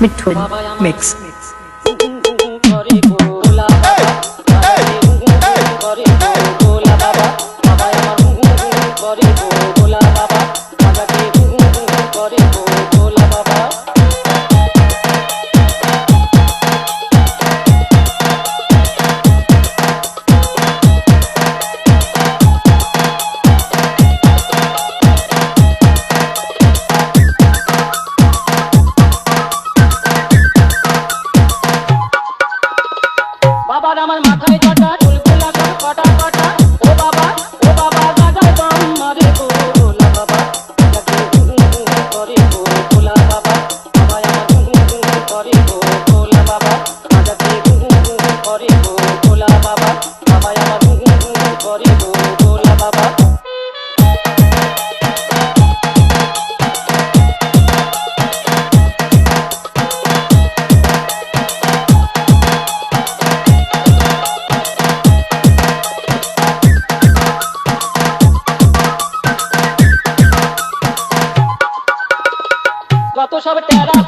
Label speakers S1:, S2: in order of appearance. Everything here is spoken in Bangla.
S1: Arvind Mix.
S2: করে গোলা বাবা আমার করে কত সব টেরা